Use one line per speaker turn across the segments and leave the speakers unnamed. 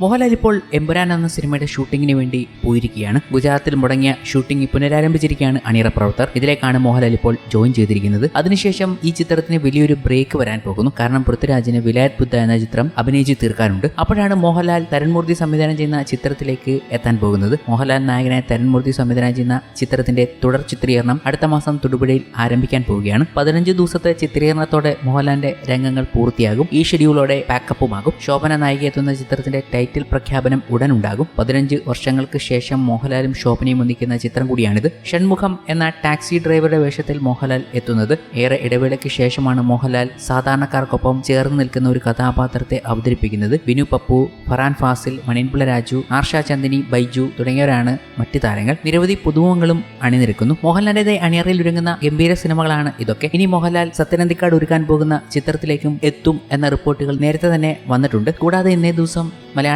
മോഹൻലാൽ ഇപ്പോൾ എമ്പുരാൻ എന്ന സിനിമയുടെ ഷൂട്ടിങ്ങിന് വേണ്ടി പോയിരിക്കുകയാണ്. ഗുജറാത്തിൽ മുടങ്ങിയ ഷൂട്ടിംഗ് പുനരാരംഭിച്ചിരിക്കുകയാണ് അണിയറ പ്രവർത്തകർ. ഇതിലേക്കാണ് മോഹൻലാൽ ഇപ്പോൾ ജോയിൻ ചെയ്തിരിക്കുന്നത്. അതിനുശേഷം ഈ ചിത്രത്തിന് വലിയൊരു ബ്രേക്ക് വരാൻ പോകുന്നു. കാരണം പൃഥ്വിരാജിന് വിലായത് ബുദ്ധ എന്ന ചിത്രം അഭിനയിച്ച് തീർക്കാനുണ്ട്. അപ്പോഴാണ് മോഹൻലാൽ തരൺമൂർത്തി സംവിധാനം ചെയ്യുന്ന ചിത്രത്തിലേക്ക് എത്താൻ പോകുന്നത്. മോഹൻലാൽ നായകനായ തരൺമൂർത്തി സംവിധാനം ചെയ്യുന്ന ചിത്രത്തിന്റെ തുടർ ചിത്രീകരണം അടുത്ത മാസം തൊടുപുഴയിൽ ആരംഭിക്കാൻ പോവുകയാണ്. പതിനഞ്ച് ദിവസത്തെ ചിത്രീകരണത്തോടെ മോഹൻലാലിന്റെ രംഗങ്ങൾ പൂർത്തിയാകും. ഈ ഷെഡ്യൂളോടെ പാക്കപ്പുമാകും ശോഭന നായിക എത്തുന്ന ചിത്രത്തിന്റെ ടൈറ്റിൽ പ്രഖ്യാപനം ഉടൻ ഉണ്ടാകും പതിനഞ്ച് വർഷങ്ങൾക്ക് ശേഷം മോഹൻലാലും ശോഭനയും ഒന്നിക്കുന്ന ചിത്രം കൂടിയാണിത്. ഷൺമുഖം എന്ന ടാക്സി ഡ്രൈവറുടെ വേഷത്തിൽ മോഹൻലാൽ എത്തുന്നത്. ഏറെ ഇടവേളയ്ക്ക് ശേഷമാണ് മോഹൻലാൽ സാധാരണക്കാർക്കൊപ്പം ചേർന്ന് നിൽക്കുന്ന ഒരു കഥാപാത്രത്തെ അവതരിപ്പിക്കുന്നത്. വിനു പപ്പു ഫറാൻ ഫാസിൽ മണിൻപിള്ള രാജു ആർഷ ചന്ദിനി ബൈജു തുടങ്ങിയവരാണ് മറ്റ് താരങ്ങൾ. നിരവധി പുതുമുഖങ്ങളും അണിനിരക്കുന്നു. മോഹൻലാലിന്റെ അണിയറയിൽ ഒരുങ്ങുന്ന ഗംഭീര സിനിമകളാണ് ഇതൊക്കെ. ഇനി മോഹൻലാൽ സത്യനന്ദിക്കാട് ഒരുക്കാൻ പോകുന്ന ചിത്രത്തിലേക്കും എത്തും എന്ന റിപ്പോർട്ടുകൾ നേരത്തെ തന്നെ വന്നിട്ടുണ്ട്. കൂടാതെ ഇന്നേ ദിവസം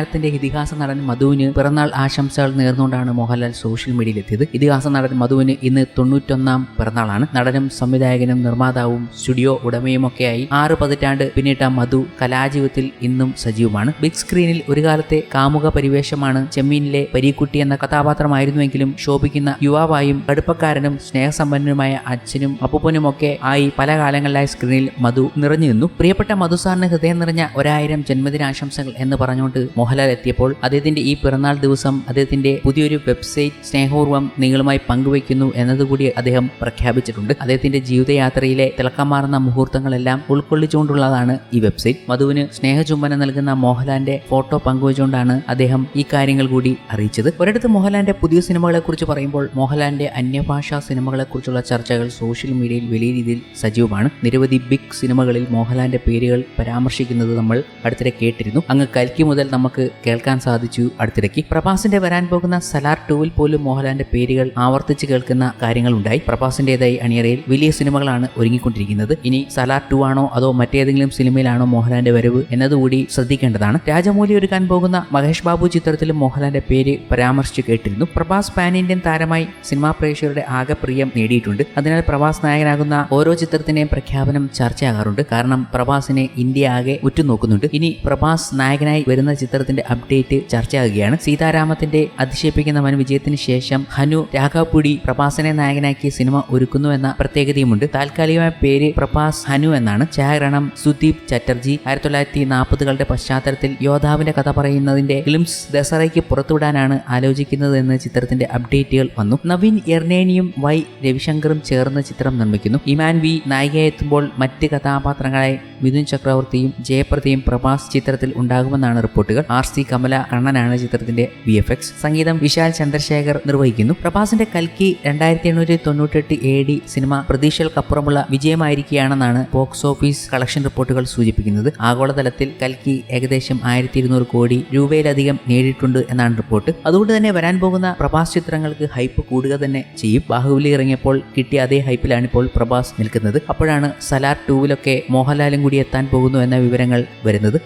മലയാളത്തിന്റെ ഇതിഹാസ നടൻ മധുവിന് പിറന്നാൾ ആശംസകൾ നേർന്നുകൊണ്ടാണ് മോഹൻലാൽ സോഷ്യൽ മീഡിയയിൽ എത്തിയത് ഇതിഹാസ നടൻ മധുവിന് ഇന്ന് തൊണ്ണൂറ്റൊന്നാം പിറന്നാളാണ്. നടനും സംവിധായകനും നിർമ്മാതാവും സ്റ്റുഡിയോ ഉടമയുമൊക്കെയായി ആറ് പതിറ്റാണ്ട് പിന്നിട്ട മധു കലാജീവിതത്തിൽ ഇന്നും സജീവമാണ്. ബിഗ് സ്ക്രീനിൽ ഒരു കാലത്തെ കാമുക പരിവേഷമാണ് ചെമ്മീനിലെ പരീക്കുട്ടി എന്ന കഥാപാത്രമായിരുന്നുവെങ്കിലും ശോഭിക്കുന്ന യുവാവായും കടുപ്പക്കാരനും സ്നേഹസമ്പന്നനുമായ അച്ഛനും അപ്പൂപ്പനുമൊക്കെ ആയി പല കാലങ്ങളിലായി സ്ക്രീനിൽ മധു നിറഞ്ഞു നിന്നു. പ്രിയപ്പെട്ട മധു സാറിന് ഹൃദയം നിറഞ്ഞ ഒരായിരം ജന്മദിനാശംസകൾ എന്ന് പറഞ്ഞുകൊണ്ട് മോഹൻലാൽ എത്തിയപ്പോൾ അദ്ദേഹത്തിന്റെ ഈ പിറന്നാൾ ദിവസം അദ്ദേഹത്തിന്റെ പുതിയൊരു വെബ്സൈറ്റ് സ്നേഹപൂർവം നിങ്ങളുമായി പങ്കുവയ്ക്കുന്നു എന്നതുകൂടി അദ്ദേഹം പ്രഖ്യാപിച്ചിട്ടുണ്ട്. അദ്ദേഹത്തിന്റെ ജീവിതയാത്രയിലെ തിളക്കമാർന്ന മുഹൂർത്തങ്ങളെല്ലാം ഉൾക്കൊള്ളിച്ചുകൊണ്ടുള്ളതാണ് ഈ വെബ്സൈറ്റ്. മധുവിന് സ്നേഹചുംബനം നൽകുന്ന മോഹൻലാലിന്റെ ഫോട്ടോ പങ്കുവച്ചുകൊണ്ടാണ് അദ്ദേഹം ഈ കാര്യങ്ങൾ കൂടി അറിയിച്ചത്. ഒരിടത്ത് മോഹൻലാലിന്റെ പുതിയ സിനിമകളെ കുറിച്ച് പറയുമ്പോൾ മോഹൻലാലിന്റെ അന്യഭാഷാ സിനിമകളെ കുറിച്ചുള്ള ചർച്ചകൾ സോഷ്യൽ മീഡിയയിൽ വലിയ രീതിയിൽ സജീവമാണ്. നിരവധി ബിഗ് സിനിമകളിൽ മോഹൻലാലിന്റെ പേരുകൾ പരാമർശിക്കുന്നത് നമ്മൾ അടുത്തിടെ കേട്ടിരുന്നു. അങ്ങ് കൽക്കി മുതൽ നമുക്ക് കേൾക്കാൻ സാധിച്ചു. അടുത്തിടയ്ക്ക് പ്രഭാസിന്റെ വരാൻ പോകുന്ന സലാർ ടൂവിൽ പോലും മോഹൻലാലിന്റെ പേരുകൾ ആവർത്തിച്ച് കേൾക്കുന്ന കാര്യങ്ങളുണ്ടായി. പ്രഭാസിന്റേതായി അണിയറയിൽ വലിയ സിനിമകളാണ് ഒരുങ്ങിക്കൊണ്ടിരിക്കുന്നത്. ഇനി സലാർ ടു ആണോ അതോ മറ്റേതെങ്കിലും സിനിമയിലാണോ മോഹൻലാലിന്റെ വരവ് എന്നതുകൂടി ശ്രദ്ധിക്കേണ്ടതാണ്. രാജമൂലി ഒരുക്കാൻ പോകുന്ന മഹേഷ് ബാബു ചിത്രത്തിലും മോഹൻലാലിന്റെ പേര് പരാമർശിച്ച് കേട്ടിരുന്നു. പ്രഭാസ് പാൻ ഇന്ത്യൻ താരമായി സിനിമാ പ്രേക്ഷകരുടെ ആകെ പ്രിയം നേടിയിട്ടുണ്ട്. അതിനാൽ പ്രഭാസ് നായകനാകുന്ന ഓരോ ചിത്രത്തിന്റെയും പ്രഖ്യാപനം ചർച്ചയാകാറുണ്ട്. കാരണം പ്രഭാസിനെ ഇന്ത്യ ആകെ ഉറ്റുനോക്കുന്നുണ്ട്. ഇനി പ്രഭാസ് നായകനായി വരുന്ന ചിത്രത്തിന്റെ അപ്ഡേറ്റ് ചർച്ചയാകുകയാണ് സീതാരാമത്തിന്റെ അതിശയിപ്പിക്കുന്ന വൻ വിജയത്തിന് ശേഷം ഹനു രാഘവപുടി പ്രഭാസിനെ നായകനാക്കി സിനിമ ഒരുക്കുന്നു എന്ന പ്രത്യേകതയുമുണ്ട്. താൽക്കാലികമായ പേര് പ്രഭാസ് ഹനു എന്നാണ്. ഛായാഗ്രഹണം സുദീപ് ചറ്റർജി. ആയിരത്തി തൊള്ളായിരത്തി നാൽപ്പതുകളുടെ പശ്ചാത്തലത്തിൽ യോദ്ധാവിന്റെ കഥ പറയുന്നതിന്റെ ഫിലിംസ് ദസറയ്ക്ക് പുറത്തുവിടാനാണ് ആലോചിക്കുന്നത് എന്ന് ചിത്രത്തിന്റെ അപ്ഡേറ്റുകൾ വന്നു. നവീൻ എർനേനിയും വൈ രവിശങ്കറും ചേർന്ന് ചിത്രം നിർമ്മിക്കുന്നു. ഇമാൻ വി നായികയെത്തുമ്പോൾ മറ്റ് കഥാപാത്രങ്ങളായി മിഥുൻ ചക്രവർത്തിയും ജയപ്രദയും പ്രഭാസ് ചിത്രത്തിൽ ഉണ്ടാകുമെന്നാണ് റിപ്പോർട്ടുകൾ. ആർ സി കമല കണ്ണനാണ് ചിത്രത്തിന്റെ വി എഫ് എക്സ് സംഗീതം വിശാൽ ചന്ദ്രശേഖർ നിർവഹിക്കുന്നു. പ്രഭാസിന്റെ കൽക്കി രണ്ടായിരത്തി എണ്ണൂറ്റി തൊണ്ണൂറ്റെട്ട് എ ഡി സിനിമ പ്രതീക്ഷകൾക്കപ്പുറമുള്ള വിജയമായിരിക്കുകയാണെന്നാണ് ബോക്സ് ഓഫീസ് കളക്ഷൻ റിപ്പോർട്ടുകൾ സൂചിപ്പിക്കുന്നത്. ആഗോളതലത്തിൽ കൽക്കി ഏകദേശം ആയിരത്തി ഇരുന്നൂറ് കോടി രൂപയിലധികം നേടിയിട്ടുണ്ട് എന്നാണ് റിപ്പോർട്ട് അതുകൊണ്ട് തന്നെ വരാൻ പോകുന്ന പ്രഭാസ് ചിത്രങ്ങൾക്ക് ഹൈപ്പ് കൂടുക തന്നെ ചെയ്യും. ബാഹുബലി ഇറങ്ങിയപ്പോൾ കിട്ടിയ അതേ ഹൈപ്പിലാണ് ഇപ്പോൾ പ്രഭാസ് നിൽക്കുന്നത്. അപ്പോഴാണ് സലാർ ടൂവിലൊക്കെ മോഹൻലാലും കൂടി എത്താൻ പോകുന്നു എന്ന വിവരങ്ങൾ വരുന്നത്.